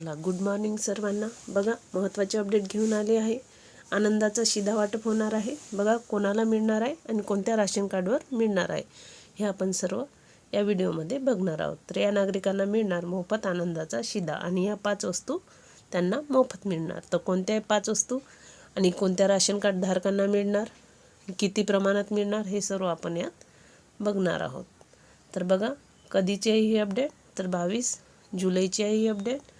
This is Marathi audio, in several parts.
गुड मॉर्निंग सर्वांना. बघा महत्त्वाचे अपडेट घेऊन आले आहे. आनंदाचा शिधा वाटप होणार आहे. बघा कोणाला मिळणार आहे आणि कोणत्या राशन कार्डवर मिळणार आहे. हे आपण सर्व या व्हिडिओमध्ये बघणार आहोत. तर या नागरिकांना मिळणार मोफत आनंदाचा शिधा आणि या पाच वस्तू त्यांना मोफत मिळणार. तर कोणत्या पाच वस्तू आणि कोणत्या राशन कार्ड धारकांना मिळणार किती प्रमाणात मिळणार हे सर्व आपण यात बघणार आहोत. तर बघा कधीची आहे ही अपडेट तर बावीस जुलैची आहे ही अपडेट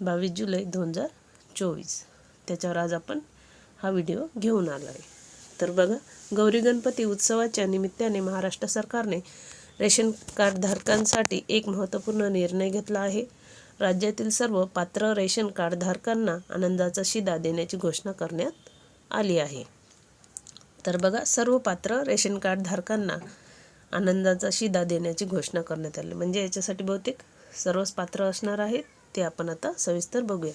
बावीस जुलै दोन हजार चोवीस. त्याच्यावर आज आपण हा व्हिडिओ घेऊन आलो आहे तर बघा गौरी गणपती उत्सवाच्या निमित्ताने महाराष्ट्र सरकारने रेशन कार्ड धारकांसाठी एक महत्त्वपूर्ण निर्णय घेतला आहे. राज्यातील सर्व पात्र रेशन कार्ड धारकांना आनंदाचा शिदा देण्याची घोषणा करण्यात आली आहे. तर बघा सर्व पात्र रेशन कार्ड धारकांना आनंदाचा शिदा देण्याची घोषणा करण्यात आली. म्हणजे याच्यासाठी बहुतेक सर्वच पात्र असणार आहेत. ते आपण आता सविस्तर बघूया.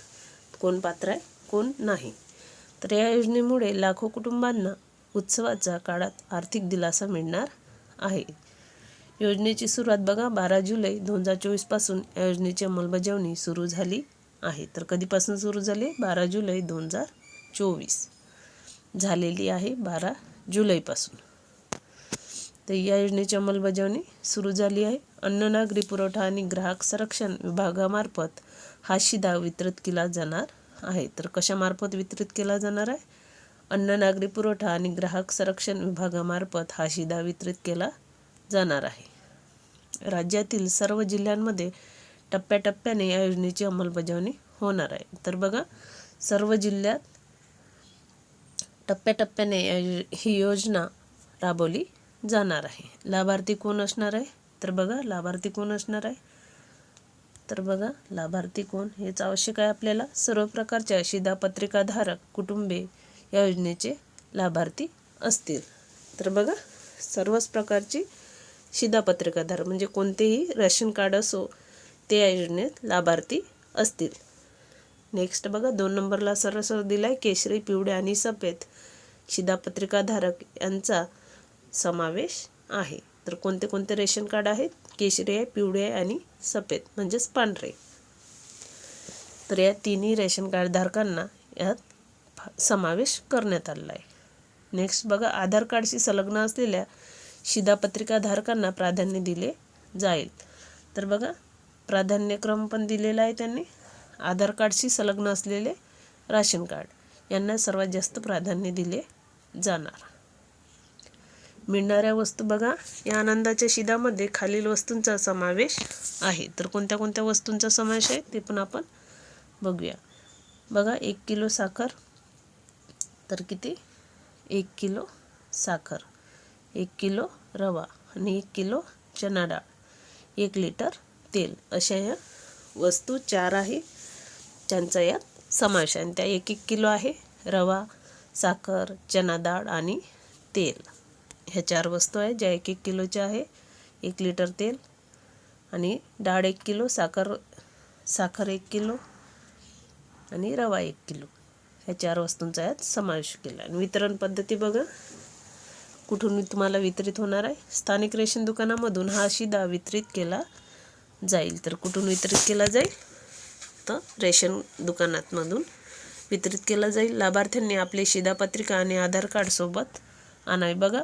कोण पात्र आहे कोण नाही. तर या योजनेमुळे लाखो कुटुंबांना उत्सवाच्या काळात आर्थिक दिलासा मिळणार आहे. योजनेची सुरुवात बघा बारा जुलै दोन हजार चोवीसपासून या योजनेची अंमलबजावणी सुरू झाली आहे. तर कधीपासून सुरू झाली बारा जुलै दोन हजार चोवीस. झालेली आहे बारा जुलैपासून तर या योजनेची अंमलबजावणी सुरू झाली आहे. अन्न नागरी पुरवठा आणि ग्राहक संरक्षण विभागामार्फत हा शिधा वितरित केला जाणार आहे. तर कशामार्फत वितरित केला जाणार आहे? अन्न नागरी पुरवठा आणि ग्राहक संरक्षण विभागामार्फत हा शिधा वितरित केला जाणार आहे. राज्यातील सर्व जिल्ह्यांमध्ये टप्प्याटप्प्याने या योजनेची अंमलबजावणी होणार आहे. तर बघा सर्व जिल्ह्यात टप्प्याटप्प्याने ही योजना राबवली जाणार आहे. लाभार्थी कोण असणार आहे? तर बघा लाभार्थी कोण असणार आहे? तर बघा लाभार्थी कोण? हेच आवश्यक आहे आपल्याला. सर्व प्रकारच्या शिधापत्रिकाधारक कुटुंबे या योजनेचे लाभार्थी असतील. तर बघा सर्वच प्रकारची शिधापत्रिकाधारक म्हणजे कोणतेही रेशन कार्ड असो ते या योजनेत लाभार्थी असतील. नेक्स्ट बघा दोन नंबरला सरसर दिला आहे केशरी पिवळे आणि सफेद. शिधापत्रिकाधारक यांचा समावेश आहे. तर कोणते कोणते रेशन कार्ड आहेत? केशरी आहे पिवळे आहे आणि सफेद म्हणजेच पांढरे. तर या तिन्ही रेशन कार्डधारकांना यात समावेश करण्यात आलेला आहे. नेक्स्ट बघा आधार कार्डशी संलग्न असलेल्या शिधापत्रिकाधारकांना प्राधान्य दिले जाईल. तर बघा प्राधान्यक्रम पण दिलेला आहे त्यांनी. आधार कार्डशी संलग्न असलेले राशन कार्ड यांना सर्वात जास्त प्राधान्य दिले जाणार. मिळणाऱ्या वस्तू बघा. या आनंदाच्या शिधामध्ये खालील वस्तूंचा समावेश आहे. तर कोणत्या कोणत्या वस्तूंचा समावेश आहे ते पण आपण बघूया. बघा एक किलो साखर. तर किती? एक किलो साखर. एक किलो रवा आणि एक किलो चना डाळ. एक लिटर तेल. अशा या वस्तू चार आहे त्यांचा यात समावेश आहे. आणि त्या एक एक किलो आहे. रवा साखर चना डाळ आणि तेल. ह्या चार वस्तू आहेत ज्या एक एक किलोच्या आहे. एक लिटर तेल आणि डाळ एक किलो साखर साखर एक किलो आणि रवा एक किलो. ह्या चार वस्तूंचा यात समावेश केला. आणि वितरण पद्धती बघा. कुठून तुम्हाला वितरित होणार आहे? स्थानिक रेशन दुकानामधून हा शिदा वितरित केला जाईल. तर कुठून वितरित केला जाईल? तर रेशन दुकानातमधून वितरित केला जाईल. लाभार्थ्यांनी आपली शिधापत्रिका आणि आधार कार्डसोबत आणावे. बघा.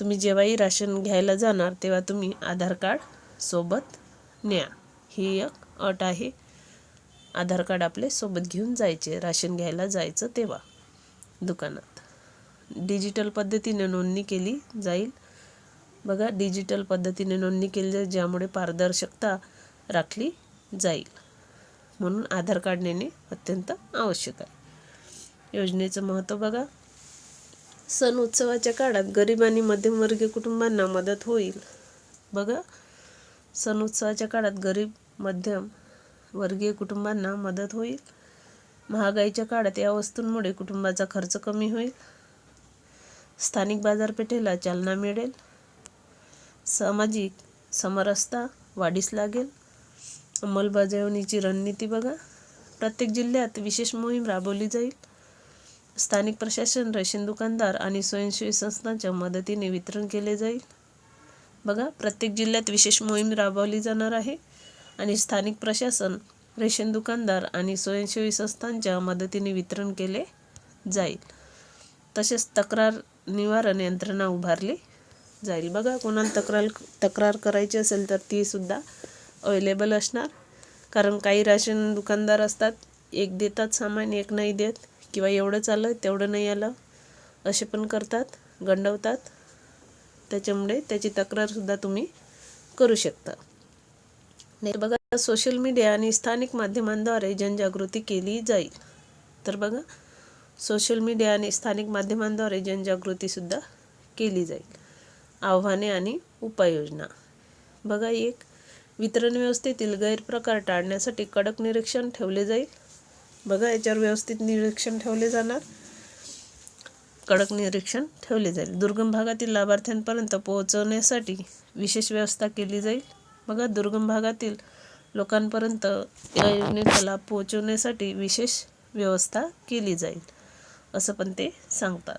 तुम्ही जेव्हाही राशन घ्यायला जाणार तेव्हा तुम्ही आधार कार्ड सोबत न्या. ही एक अट आहे. आधार कार्ड आपले सोबत घेऊन जायचे राशन घ्यायला जायचं तेव्हा दुकानात. डिजिटल पद्धतीने नोंदणी केली जाईल. बघा डिजिटल पद्धतीने नोंदणी केली जाईल ज्यामुळे पारदर्शकता राखली जाईल. म्हणून आधार कार्ड नेणे अत्यंत आवश्यक आहे. योजनेचं महत्त्व बघा. सण उत्सवाच्या काळात गरीब आणि मध्यमवर्गीय कुटुंबांना मदत होईल. बघा सण उत्सवाच्या काळात गरीब मध्यम वर्गीय कुटुंबांना मदत होईल. महागाईच्या काळात या वस्तूंमुळे कुटुंबाचा खर्च कमी होईल. स्थानिक बाजारपेठेला चालना मिळेल. सामाजिक समरसता वाढीस लागेल. अंमलबजावणीची रणनीती बघा. प्रत्येक जिल्ह्यात विशेष मोहीम राबवली जाईल. स्थानिक प्रशासन रेशन दुकानदार आणि स्वयंसेवी संस्थांच्या मदतीने वितरण केले जाईल. बघा प्रत्येक जिल्ह्यात विशेष मोहीम राबवली जाणार आहे आणि स्थानिक प्रशासन रेशन दुकानदार आणि स्वयंसेवी संस्थांच्या मदतीने वितरण केले जाईल. तसेच तक्रार निवारण यंत्रणा उभारली जाईल. बघा कोणाला तक्रार तक्रार करायची असेल तर ती सुद्धा अवेलेबल असणार. कारण काही राशन दुकानदार असतात एक देतात सामान एक नाही देत. किंवा एवढं आलं तेवढं नाही आलं. असे पण करतात गंडवतात. त्याच्यामुळे त्याची तक्रारसुद्धा तुम्ही करू शकता. नाही बघा सोशल मीडिया आणि स्थानिक माध्यमांद्वारे जनजागृती केली जाईल. तर बघा सोशल मीडिया आणि स्थानिक माध्यमांद्वारे जनजागृतीसुद्धा केली जाईल. आव्हाने आणि उपाययोजना. बघा एक वितरण व्यवस्थेतील गैरप्रकार टाळण्यासाठी कडक निरीक्षण ठेवले जाईल. बघा याच्यावर व्यवस्थित निरीक्षण ठेवले जाणार. कडक निरीक्षण ठेवले जाईल. दुर्गम भागातील लाभार्थ्यांपर्यंत पोहोचवण्यासाठी विशेष व्यवस्था केली जाईल. बघा दुर्गम भागातील लोकांपर्यंत या योजनेचा लाभ पोहोचवण्यासाठी विशेष व्यवस्था केली जाईल असं पण ते सांगतात.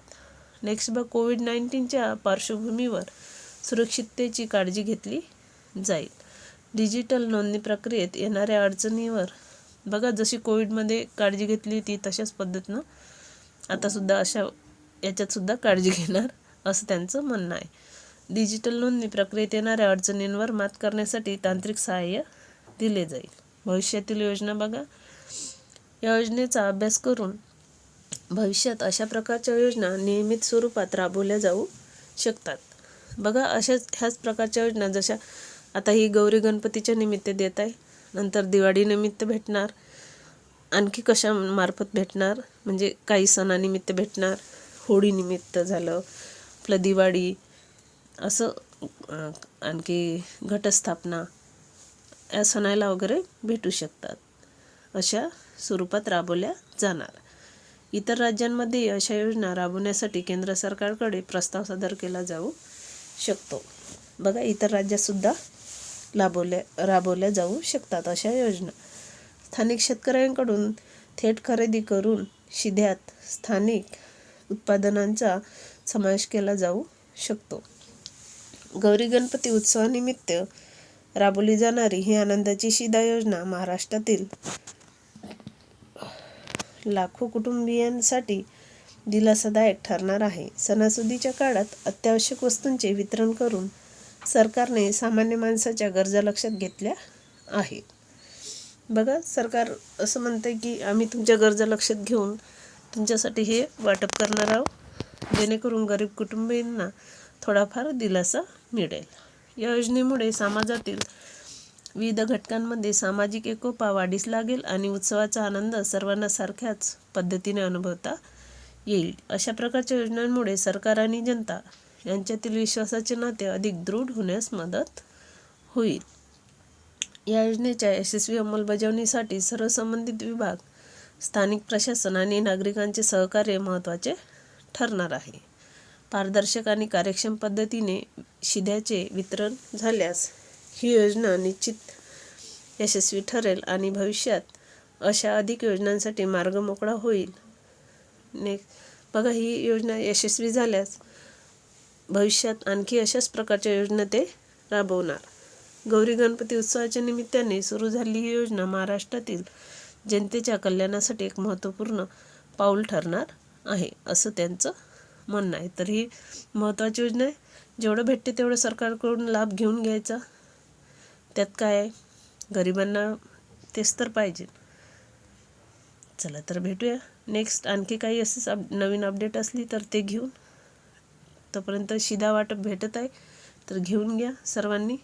नेक्स्ट बघ कोविड नाईन्टीनच्या पार्श्वभूमीवर सुरक्षिततेची काळजी घेतली जाईल. डिजिटल नोंदणी प्रक्रियेत येणाऱ्या अडचणीवर बघा जशी कोविडमध्ये काळजी घेतली ती तशाच पद्धतीनं आतासुद्धा अशा याच्यातसुद्धा काळजी घेणार असं त्यांचं म्हणणं आहे. डिजिटल नोंदणी प्रक्रियेत येणाऱ्या अडचणींवर मात करण्यासाठी तांत्रिक सहाय्य दिले जाईल. भविष्यातील योजना बघा. या योजनेचा अभ्यास करून भविष्यात अशा प्रकारच्या योजना नियमित स्वरूपात राबवल्या जाऊ शकतात. बघा अशाच ह्याच प्रकारच्या योजना जशा आता ही गौरी गणपतीच्या निमित्त देत आहे. नंतर दिवाळीनिमित्त भेटणार. आणखी कशा मार्फत भेटणार? म्हणजे काही सणानिमित्त भेटणार. होळीनिमित्त झालं आपलं दिवाळी असं आणखी घटस्थापना या सणाला वगैरे भेटू शकतात. अशा स्वरूपात राबवल्या जाणार. इतर राज्यांमध्ये अशा योजना राबवण्यासाठी केंद्र सरकारकडे प्रस्ताव सादर केला जाऊ शकतो. बघा इतर राज्यातसुद्धा लाभवल्या राबवल्या जाऊ शकतात अशा योजना. स्थानिक शेतकऱ्यांकडून थेट खरेदी करून शिध्यात स्थानिक उत्पादनांचा समावेश केला जाऊ शकतो. गौरी गणपती उत्सवानिमित्त राबवली जाणारी ही आनंदाची शिधा योजना महाराष्ट्रातील लाखो कुटुंबियांसाठी दिलासादायक ठरणार आहे. सणासुदीच्या काळात अत्यावश्यक वस्तूंचे वितरण करून सरकारने सामान्य माणसाच्या गरजा लक्षात घेतल्या आहेत बघा सरकार असं म्हणतं की आम्ही तुमच्या गरजा लक्षात घेऊन तुमच्यासाठी हे वाटप करणार आहोत. जेणेकरून गरीब कुटुंबियांना थोडाफार दिलासा मिळेल. या योजनेमुळे समाजातील विविध घटकांमध्ये सामाजिक एकोपा वाढीस लागेल आणि उत्सवाचा आनंद सर्वांना सारख्याच पद्धतीने अनुभवता येईल. अशा प्रकारच्या योजनांमुळे सरकार आणि जनता यांच्यातील विश्वासाचे नाते अधिक दृढ होण्यास मदत होईल. या योजनेच्या यशस्वी अंमलबजावणीसाठी सर्व संबंधित विभाग स्थानिक प्रशासन आणि नागरिकांचे सहकार्य महत्त्वाचे ठरणार आहे. पारदर्शक आणि कार्यक्षम पद्धतीने शिध्याचे वितरण झाल्यास ही योजना निश्चित यशस्वी ठरेल आणि भविष्यात अशा अधिक योजनांसाठी मार्ग मोकळा होईल. ने बघा ही योजना यशस्वी झाल्यास भविष्यात आणखी अशाच प्रकारच्या योजना ते राबवणार. गौरी गणपती उत्सवाच्या निमित्ताने सुरू झालेली ही योजना महाराष्ट्रातील जनतेच्या कल्याणासाठी एक महत्त्वपूर्ण पाऊल ठरणार आहे असं त्यांचं म्हणणं आहे. तर ही महत्त्वाची योजना आहे. जेवढं भेटते तेवढं सरकारकडून लाभ घेऊन घ्यायचा. त्यात काय आहे? गरिबांना तेच तर पाहिजे. चला तर भेटूया. नेक्स्ट आणखी काही असेच अप नवीन अपडेट असली तर ते घेऊन आतापर्यंत शिधा वाटप भेटत आहे तर घेऊन घ्या सर्वांनी.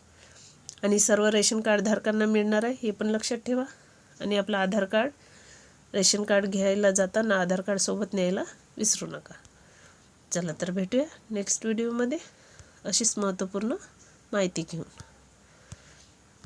आणि सर्व रेशन कार्ड धारकांना मिळणार आहे हे पण लक्षात ठेवा. आणि आपलं आधार कार्ड रेशन कार्ड घ्यायला जाताना आधार कार्डसोबत न्यायला विसरू नका. चला तर भेटूया नेक्स्ट व्हिडिओमध्ये. अशीच महत्त्वपूर्ण माहिती घेऊन.